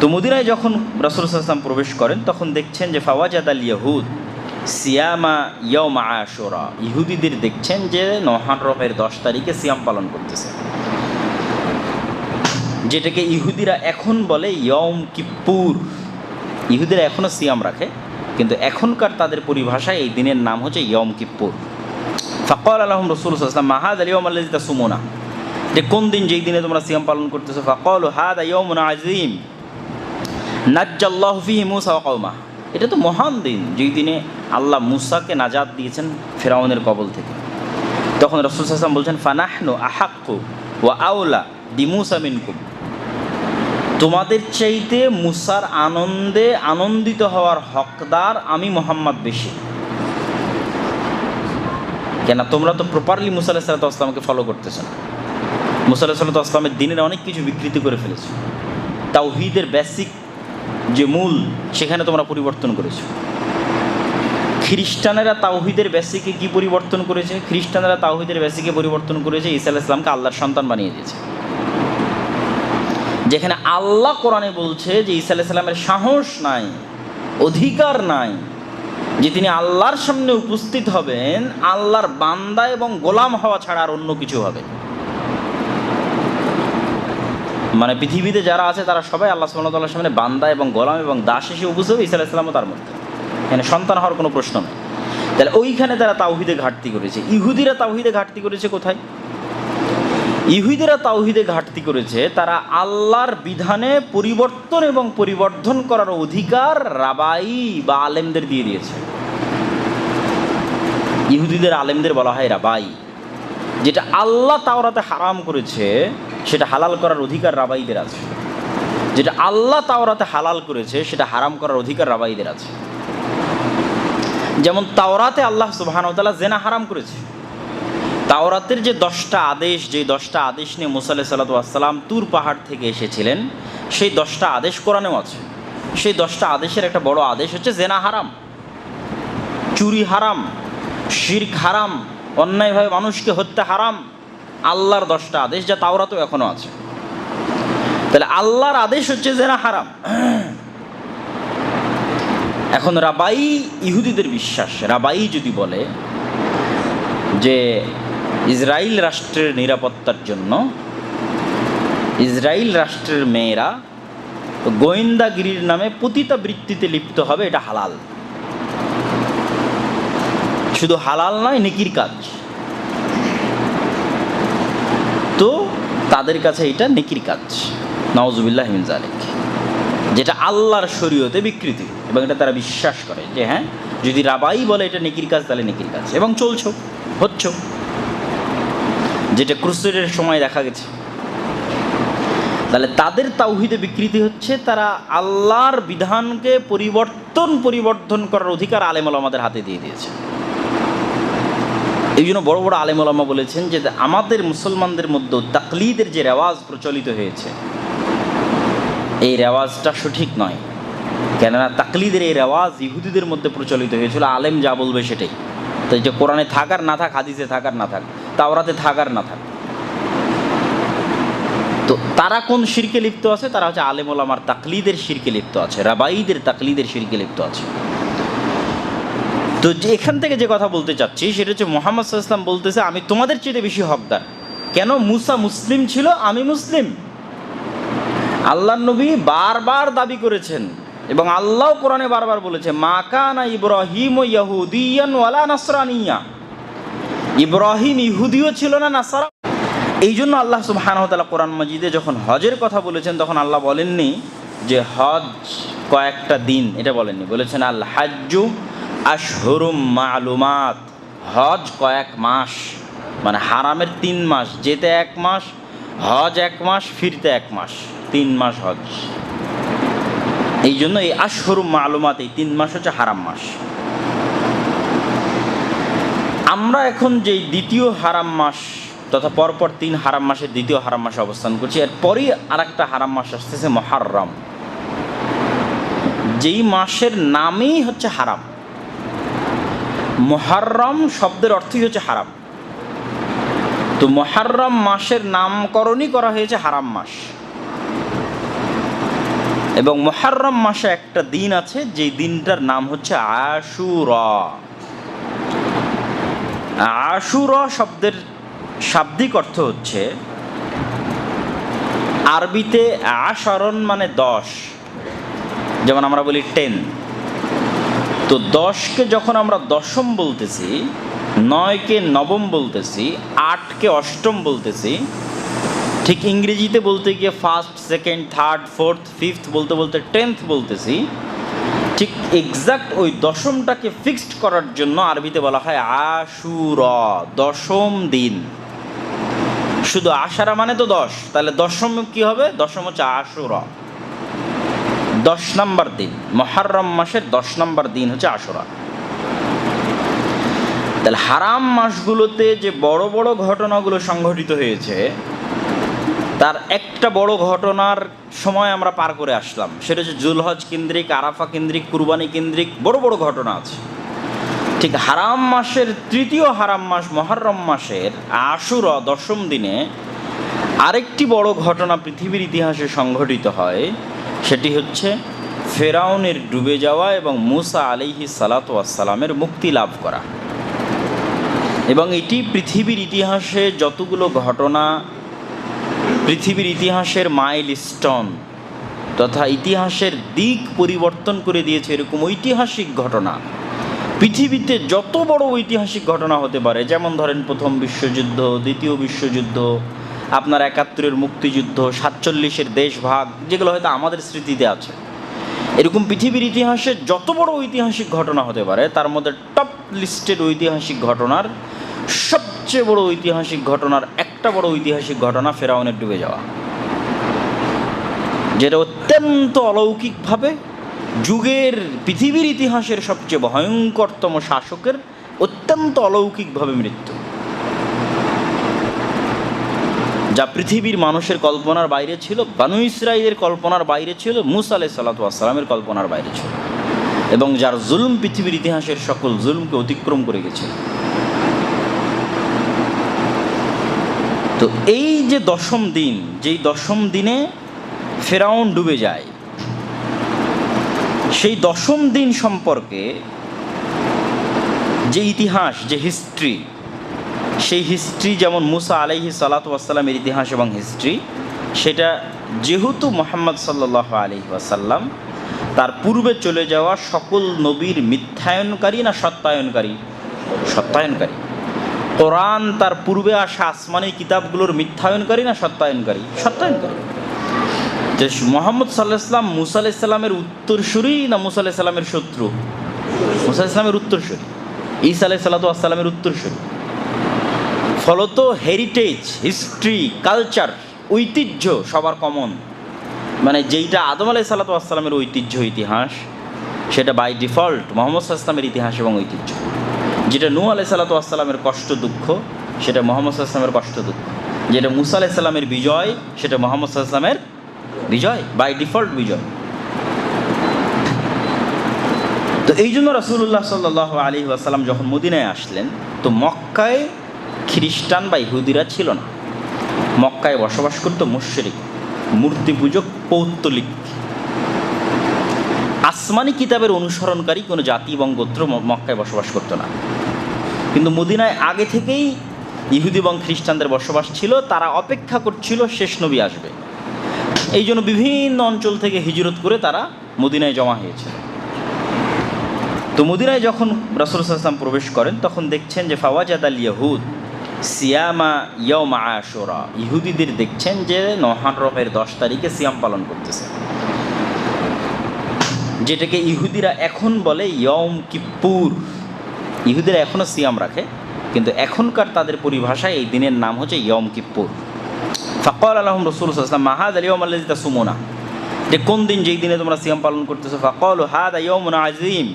তো মদিনায় যখন রসুল আসলাম প্রবেশ করেন, তখন দেখছেন যে ফাওয়াজাদ আল ইয়াহুদ সিয়ামা ইয়মা আশোরা। ইহুদিদের দেখছেন যে মহারমের দশ তারিখে সিয়াম পালন করতেছে। যেটাকে ইহুদিরা এখন বলে ইয়ম কিপ্পুর। ইহুদিরা এখনও সিয়াম রাখে, কিন্তু এখনকার তাদের পরিভাষায় এই দিনের নাম হচ্ছে ইয়ম কিপ্পুর। ফকর আলহম রসুল আসলাম মাহাদ আলিয়ম আল্লাহ সুমোনা যে কোন দিন যেই দিনে তোমরা সিয়াম পালন করতেছো, ফকল হাদ আজিম নাজ্জাল্লাহ ফিহি মুসা কৌমা এটা তো মহান দিন, যেই দিনে আল্লাহ মুসাকে নাজাদ দিয়েছেন ফেরাউনের কবল থেকে। তখন রসুল হাসান বলছেন, ফানাহনু আহাক্কু ওয়া আউলা দিমুসা মিনকুম। তোমাদের চাইতে মুসার আনন্দে আনন্দিত হওয়ার হকদার আমি মোহাম্মদ বেশি। কেন তোমরা তো প্রপারলি মুসা আলাহ সাল্লাহ আসলামকে ফলো করতেছো না। মুসা আলাহ সাল্লাহ আসলামের দিনের অনেক কিছু বিকৃতি করে ফেলেছো। তাওহিদের বেসিক যে মূল, সেখানে তোমরা পরিবর্তন করেছ। খ্রিস্টানেরা তাওহিদের বেসিকে কি পরিবর্তন করেছে? খ্রিস্টানেরা তাওহিদের বেসিকে পরিবর্তন করেছে আলাহ ইসলামকে আল্লাহর সন্তান বানিয়ে দিয়েছে। যেখানে আল্লাহ কোরআনে বলছে যে ঈসা আলাহ সাল্লামের সাহস নাই, অধিকার নাই, যে তিনি আল্লাহর সামনে উপস্থিত হবেন, আল্লাহর বান্দা এবং গোলাম হওয়া ছাড়া আর অন্য কিছু হবে মানে পৃথিবীতে যারা আছে, তারা সবাই আল্লাহ সুবহানাহু সামনে বান্দা এবং গোলাম এবং দাস হিসেবে উপস্থিত আলাহ ইসলামও তার মধ্যে। এখানে সন্তান হওয়ার কোনো প্রশ্ন নেই। তাহলে ওইখানে তারা তাওহিদে ঘাটতি করেছে। ইহুদিরা তাওহিদে ঘাটতি করেছে কোথায়? ইহুদিরা তাওহিদে ঘাটতি করেছে, তারা আল্লাহর বিধানে পরিবর্তন এবং পরিবর্ধন করার অধিকার রাবাই বা আলেমদের দিয়ে দিয়েছে। ইহুদিদের আলেমদের বলা হয় রাবাই, যেটা আল্লাহ তাওরাতে হারাম করেছে। সেটা হালাল করার অধিকার রাবাইদের আছে। যেটা আল্লাহ তাওরাতে হালাল করেছে, সেটা হারাম করার অধিকার রাবাইদের আছে। যেমন তাওরাতে আল্লাহ সুবাহানতালা জেনা হারাম করেছে। তাওরাতের যে দশটা আদেশ যে দশটা আদেশ নিয়ে মুসাল্লাহ সাল্লাতাম তুর পাহাড় থেকে এসেছিলেন, সেই দশটা আদেশ কোরআনেও আছে। সেই দশটা আদেশের একটা বড় আদেশ হচ্ছে জেনা হারাম। চুরি হারাম, শির্ক হারাম, অন্যায়ভাবে মানুষকে হত্যা হারাম। আল্লাহর দশটা আদেশ, যা তাওরাতেও এখনও আছে। তাহলে আল্লাহর আদেশ হচ্ছে জেনা হারাম। এখন রাবাই ইহুদিদের বিশ্বাস, রাবাই যদি বলে যে ইসরায়েল রাষ্ট্রের নিরাপত্তার জন্য ইসরায়েল রাষ্ট্রের মেয়েরা গোয়েন্দাগিরির নামে পতিতা বৃত্তিতে লিপ্ত হবে, এটা হালাল। শুধু হালাল নয়, নেকির কাজ তো তাদের কাছে এটা নেকির কাজ। নওয়াজুবিল্লাহ জালেক যেটা আল্লাহর শরীয়তে বিকৃতি এবং এটা তারা বিশ্বাস করে যে হ্যাঁ যদি রাবাই বলে এটা নেকির কাজ, তাহলে নেকির কাজ। এবং চলছ, হচ্ছ। যেটা ক্রুসেডের সময় দেখা গেছে। তাহলে তাদের তাওহিদে বিকৃতি হচ্ছে তারা আল্লাহর বিধানকে পরিবর্তন পরিবর্তন করার অধিকার আলেমল আমাদের হাতে দিয়ে দিয়েছে। এই জন্য বড় বড় আলেমলামা বলেছেন যে আমাদের মুসলমানদের মধ্যে তাকলিদের যে রেওয়াজ প্রচলিত হয়েছে, এই রেওয়াজটা সঠিক নয়। কেননা তাকলিদের এই রেওয়াজ ইহুদিদের মধ্যে প্রচলিত হয়েছিল, আলেম যা বলবে সেটাই। তো যে কোরআনে থাকার না থাক, হাদিসে থাকার না থাক, তাওরাতে থাকার না থাক। তো তারা কোন শিরকে লিপ্ত আছে? তারা হচ্ছে আলেমুল আমার তাকলিদের শিরকে লিপ্ত আছে রাবাইদের তাকলিদের শিরকে লিপ্ত আছে। তো এখান থেকে যে কথা বলতে চাচ্ছি, সেটা হচ্ছে মোহাম্মদ সাল্লাম বলতেছে, আমি তোমাদের চেয়ে বেশি হকদার। কেন মুসা মুসলিম ছিল? আমি মুসলিম। আল্লাহ নবী বারবার দাবি করেছেন এবং আল্লাহ কোরআনে বারবার বলেছে মাকানা ইব্রাহিম ইয়াহুদিয়ান ওয়ালা নাসরানিয়া। ইব্রাহিম ইহুদিও ছিল না, নাসারা। এই জন্য আল্লাহ সুবাহানতালা কোরআন মজিদে যখন হজের কথা বলেছেন, তখন আল্লাহ বলেননি যে হজ কয়েকটা দিন, এটা বলেননি। বলেছেন আল হাজ্জু আশহরুম মালুমাত, হজ কয়েক মাস মানে হারামের তিন মাস, যেতে এক মাস, হজ এক মাস, ফিরতে এক মাস, তিন মাস হজ। এই জন্য এই আশহরুম মালুমাত, এই তিন মাস হচ্ছে হারাম মাস। আমরা এখন যে দ্বিতীয় হারাম মাস তথা পরপর তিন হারাম মাসের দ্বিতীয় হারাম মাসে অবস্থান করছি, এরপরই আর একটা হারাম মাস আসতেছে মহারম। যেই মাসের নামই হচ্ছে হারাম। মহারম শব্দের অর্থই হচ্ছে হারাম। তো মহারম মাসের নামকরণই করা হয়েছে হারাম মাস। এবং মোহাররম মাসে একটা দিন আছে, যেই দিনটার নাম হচ্ছে আশুরা। আশুরা শব্দের শাব্দিক অর্থ হচ্ছে আরবিতে আশরণ মানে দশ। যেমন আমরা বলি টেন। তো দশকে যখন আমরা দশম বলতেছি, নয়কে নবম বলতেছি, আটকে অষ্টম বলতেছি, ঠিক ইংরেজিতে বলতে গিয়ে first second third fourth fifth বলতে বলতে টেন্থ বলতেছি, ঠিক এক্সাক্ট ওই দশমটাকে ফিক্সড করার জন্য আরবিতে বলা হয় আশুর, দশম দিন। শুধু আশারা মানে তো দশ, তাহলে দশম কি হবে? দশম হচ্ছে আশুরা। দশ নম্বর দিন, মহারম মাসের দশ নম্বর দিন হচ্ছে আশুরা। তাহলে হারাম মাসগুলোতে যে বড় বড় ঘটনাগুলো সংঘটিত হয়েছে, তার একটা বড় ঘটনার সময় আমরা পার করে আসলাম। সেটা হচ্ছে জুলহজ কেন্দ্রিক, আরাফা কেন্দ্রিক, কুরবানি কেন্দ্রিক বড় বড় ঘটনা আছে। ঠিক হারাম মাসের তৃতীয় হারাম মাস, মহরম মাসের আশুর দশম দিনে আরেকটি বড় ঘটনা পৃথিবীর ইতিহাসে সংঘটিত হয়। সেটি হচ্ছে ফেরাউনের ডুবে যাওয়া এবং মুসা আলিহি সালাতামের মুক্তি লাভ করা। এবং এটি পৃথিবীর ইতিহাসে যতগুলো ঘটনা, পৃথিবীর ইতিহাসের মাইল স্টোন তথা ইতিহাসের দিক পরিবর্তন করে দিয়েছে এরকম ঐতিহাসিক ঘটনা। পৃথিবীতে যত বড় ঐতিহাসিক ঘটনা হতে পারে, যেমন ধরেন প্রথম বিশ্বযুদ্ধ, দ্বিতীয় বিশ্বযুদ্ধ আপনার একাত্তরের মুক্তিযুদ্ধ, সাতচল্লিশের দেশভাগ, যেগুলো হয়তো আমাদের স্মৃতিতে আছে। এরকম পৃথিবীর ইতিহাসে যত বড় ঐতিহাসিক ঘটনা হতে পারে, তার মধ্যে টপ লিস্টেড ঐতিহাসিক ঘটনার সবচেয়ে বড় ঐতিহাসিক ঘটনার একটা বড় ঐতিহাসিক ঘটনা ফেরাউনের ডুবে যাওয়া। যেটা অত্যন্ত অলৌকিকভাবে যুগের, পৃথিবীর ইতিহাসের সবচেয়ে ভয়ঙ্করতম শাসকের অত্যন্ত অলৌকিকভাবে মৃত্যু। যা পৃথিবীর মানুষের কল্পনার বাইরে ছিল, বানু ইসরায়েলের কল্পনার বাইরে ছিল, মুসা আলাই সাল্লাতামের কল্পনার বাইরে ছিল। এবং যার জুলুম পৃথিবীর ইতিহাসের সকল জুলুমকে অতিক্রম করে গেছে। তো এই যে দশম দিন, যেই দশম দিনে ফেরাউন ডুবে যায়, সেই দশম দিন সম্পর্কে যে ইতিহাস, যে হিস্ট্রি সেই হিস্ট্রি যেমন মুসা আলাইহি সালাতামের ইতিহাস এবং হিস্ট্রি সেটা যেহেতু মোহাম্মদ সাল্লাহ আলহি আসাল্লাম তার পূর্বে চলে যাওয়া সকল নবীর মিথ্যায়নকারী না সত্যায়নকারী? সত্যায়নকারী। কোরআন তার পূর্বে আসা আসমানি কিতাবগুলোর মিথ্যায়নকারী না সত্যায়নকারী? সত্যায়নকারী। যে মোহাম্মদ সাল্লাহ ইসলাম মুসা আলাইসাল্লামের উত্তরসূরি না মুসা আলাইসাল্লামের শত্রু? মুসা ইসলামের উত্তরসূরি। ঈসা আলাই সাল্লাতু আসসালামের উত্তরসূরি। ফলত হেরিটেজ হিস্ট্রি কালচার ঐতিহ্য সবার কমন মানে যেইটা আদম আলাই আসসালামের ঐতিহ্য ইতিহাস, সেটা বাই ডিফল্ট মোহাম্মদ সাল্লামের ইতিহাস এবং ঐতিহ্য। যেটা নূ আলাই আসসালামের কষ্ট দুঃখ, সেটা মোহাম্মদ সাল্লামের কষ্ট দুঃখ। যেটা মুসা আলাহ সাল্লামের বিজয়, সেটা মোহাম্মদ সাল্লামের বিজয় বাই ডিফল্ট বিজয়। তো এই জন্য রসুল্লাহ সাল্লাহ আলী আসাল্লাম যখন মদিনায় আসলেন, তো মক্কায় খ্রিস্টান বা ইহুদিরা ছিল না। মক্কায় বসবাস করতো মুশরিক, মূর্তি পূজক পৌত্তলিক আসমানি কিতাবের অনুসরণকারী কোনো জাতি এবং গোত্র মক্কায় বসবাস করতো না। কিন্তু মদিনায় আগে থেকেই ইহুদি এবং খ্রিস্টানদের বসবাস ছিল, তারা অপেক্ষা করছিল শেষ নবী আসবে। এই জন্য বিভিন্ন অঞ্চল থেকে হিজরত করে তারা মদিনায় জমা হয়েছে। তো মদিনায় যখন রসুল আসলাম প্রবেশ করেন, তখন দেখছেন যে ফাওয়াজাদ আল ইয়াহুদ সিয়ামা ইয়মা আশোরা। ইহুদিদের দেখছেন যে নহারমের দশ তারিখে সিয়াম পালন করতেছে। যেটাকে ইহুদিরা এখন বলে ইয়ম কিপুর ইহুদিরা এখনও সিয়াম রাখে, কিন্তু এখনকার তাদের পরিভাষায় এই দিনের নাম হচ্ছে ইয়ম কিপুর ফাকর আলহম রসুল আসলাম মাহাদ আলিয়ম আল্লাহ সুমোনা যে কোন দিন যেই দিনে তোমরা সিয়াম পালন করতেছো, ফাকল হাদ আজিম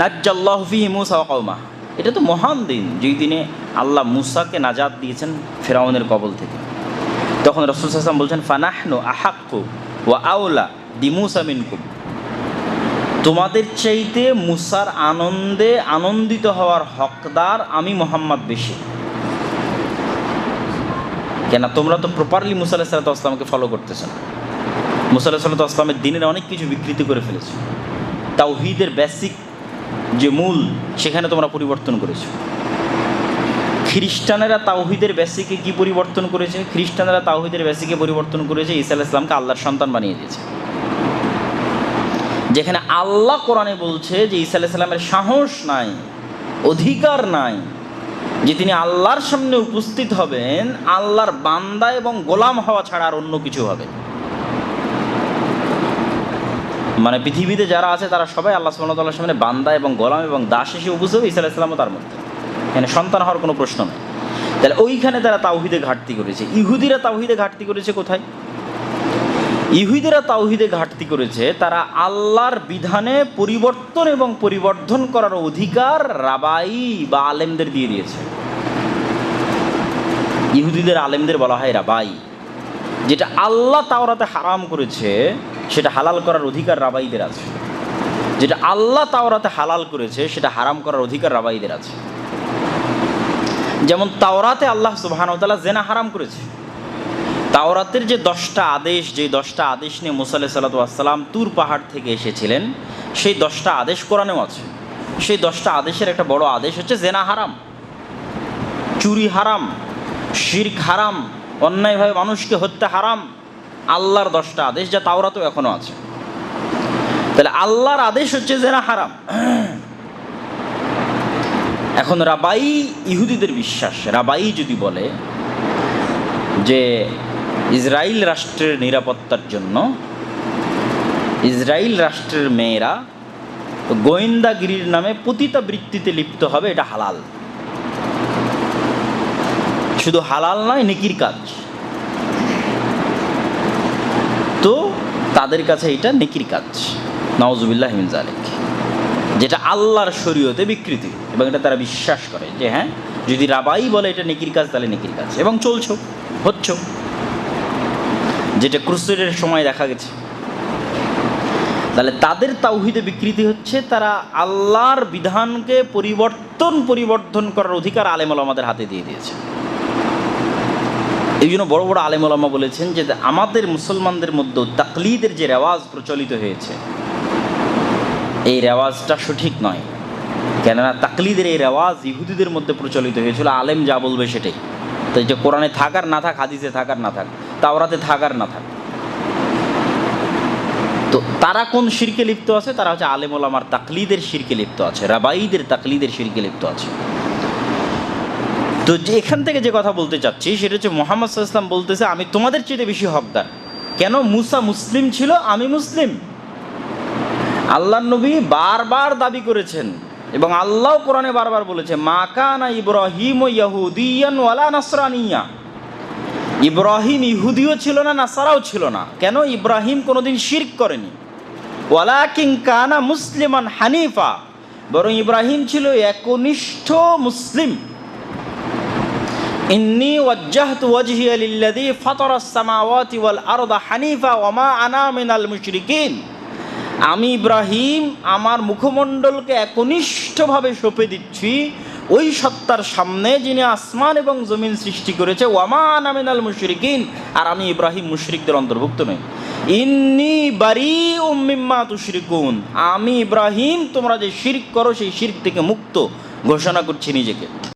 নাজ্জাল্লাহ ফিহি মুসা কৌমা এটা তো মহান দিন, যেই দিনে আল্লাহ মুসাকে নাজাদ দিয়েছেন ফেরাউনের কবল থেকে। তখন রসুল হাসান বলছেন, ফানাহনু আহাক্কু ও আউলা দি মুসা মিনকুম। তোমাদের চাইতে মুসার আনন্দে আনন্দিত হওয়ার হকদার আমি মোহাম্মদ বেশি। কেন তোমরা তো প্রপারলি মুসা আলাহ সাল্লামকে ফলো করতেছ না। মুসাল্লাহ সাল্লাহ আসলামের দিনের অনেক কিছু বিকৃতি করে ফেলেছে। তাওহিদের বেসিক যে মূল, সেখানে তোমরা পরিবর্তন করেছ। খ্রিস্টানেরা তাওহিদের বেসিকে কি পরিবর্তন করেছে? খ্রিস্টানেরা তাওহিদের বেসিকে পরিবর্তন করেছে আলাইহিস ইসলামকে আল্লাহর সন্তান বানিয়ে দিয়েছে। যেখানে আল্লাহ কোরআনে বলছে যে ঈসা আলাইহিস সালামের সাহস নাই, অধিকার নাই, যে তিনি আল্লাহর সামনে উপস্থিত হবেন, আল্লাহর বান্দা এবং গোলাম হওয়া ছাড়া আর অন্য কিছু হবে মানে পৃথিবীতে যারা আছে, তারা সবাই আল্লাহ সুবহানাহু সামনে বান্দা এবং গোলাম এবং দাস এসে উপস্থিত হবে ঈসা তার মধ্যে। এখানে সন্তান হওয়ার কোনো প্রশ্ন নেই। তাহলে ওইখানে তারা তাওহিদে ঘাটতি করেছে। ইহুদিরা তাওহিদে ঘাটতি করেছে কোথায়? ইহুদিরা তাওহিদে ঘাটতি করেছে, তারা আল্লাহর বিধানে পরিবর্তন এবং পরিবর্ধন করার অধিকার রাবাই বা আলেমদের দিয়ে দিয়েছে। ইহুদিদের আলেমদের বলা হয় রাবাই, যেটা আল্লাহ তাওরাতে হারাম করেছে। সেটা হালাল করার অধিকার রাবাইদের আছে। যেটা আল্লাহ তাওরাতে হালাল করেছে, সেটা হারাম করার অধিকার রাবাইদের আছে। যেমন তাওরাতে আল্লাহ সুবাহানতালা জেনা হারাম করেছে। তাওরাতের যে দশটা আদেশ, যে দশটা আদেশ নিয়ে মুসাল্লাহ সাল্লাতাম তুর পাহাড় থেকে এসেছিলেন, সেই দশটা আদেশ কোরআনেও আছে। সেই দশটা আদেশের একটা বড় আদেশ হচ্ছে জেনা হারাম। চুরি হারাম, শির্ক হারাম, অন্যায়ভাবে মানুষকে হত্যা হারাম। আল্লাহর দশটা আদেশ, যা তাওরাতেও এখনও আছে। তাহলে আল্লাহর আদেশ হচ্ছে জেনা হারাম। এখন রাবাই ইহুদিদের বিশ্বাস, রাবাই যদি বলে যে ইসরায়েল রাষ্ট্রের নিরাপত্তার জন্য ইসরায়েল রাষ্ট্রের মেয়েরা গোয়েন্দাগিরির নামে পতিতা বৃত্তিতে লিপ্ত হবে, এটা হালাল। শুধু হালাল নয়, নেকির কাজ। তো তাদের কাছে এটা নেকির কাজ। নওয়াজুবিল্লাহ হিমিন জালেক যেটা আল্লাহর শরীয়তে বিকৃতি এবং এটা তারা বিশ্বাস করে যে হ্যাঁ যদি রাবাই বলে এটা নেকির কাজ, তাহলে নেকির কাজ। এবং চলছো হচ্ছ যেটা ক্রুসেডের সময় দেখা গেছে। তাহলে তাদের তাওহিদে বিকৃতি হচ্ছে তারা আল্লাহর বিধানকে পরিবর্তন পরিবর্তন করার অধিকার আলেমল আমাদের হাতে দিয়ে দিয়েছে। এই জন্য বড় বড় আলেমলামা বলেছেন যে আমাদের মুসলমানদের মধ্যে তাকলিদের যে রেওয়াজ প্রচলিত হয়েছে, এই রেওয়াজটা সঠিক নয়। কেননা তাকলিদের এই রেওয়াজ ইহুদিদের মধ্যে প্রচলিত হয়েছিল, আলেম যা বলবে সেটাই। তো যে কোরআনে থাকার না থাক, হাদিসে থাকার না থাক, তাওরাতে থাকার না থাক। তো তারা কোন শিরকে লিপ্ত আছে? তারা হচ্ছে আলেম ওলামার তাকলিদের শিরকে লিপ্ত আছে রাবাইদের তাকলিদের শিরকে লিপ্ত আছে। তো এখান থেকে যে কথা বলতে চাচ্ছি, সেটা হচ্ছে মোহাম্মদ ইসলাম বলতেছে, আমি তোমাদের চেয়ে বেশি হকদার। কেন মুসা মুসলিম ছিল? আমি মুসলিম। আল্লাহ নবী বারবার দাবি করেছেন এবং আল্লাহ কোরআনে বারবার বলেছে, মা কানা ইব্রাহিম ইয়াহুদিয়ান নাসরানিয়া। ইব্রাহিম ইহুদিও ছিল না, নাসারাও ছিল না। কেন? ইব্রাহিম কোনোদিন শিরক করেনি। ওয়ালা কিং কানা মুসলিমান হানিফা। বরং ইব্রাহিম ছিল একনিষ্ঠ মুসলিম। ইন্নি ওয়াজ্জাহতু ওয়াজহিয়া লিল্লাযী ফাতারাস সামাওয়াতি ওয়াল আরদা হানিফা ওয়া মা আনা মুশরিকিন। আমি ইব্রাহিম, আমার মুখমণ্ডলকে একনিষ্ঠভাবে সঁপে দিচ্ছি। ওই সত্তার সামনে যিনি আসমান এবং জমিন সৃষ্টি করেছে ওয়ামান আমিনাল মুশরিকিন। আর আমি ইব্রাহিম মুশরিকদের অন্তর্ভুক্ত নই। ইন্নি বারি উম্মিম্মা তুশরিকুন। আমি ইব্রাহিম, তোমরা যে শিরক করো, সেই শিরক থেকে মুক্ত ঘোষণা করছি নিজেকে।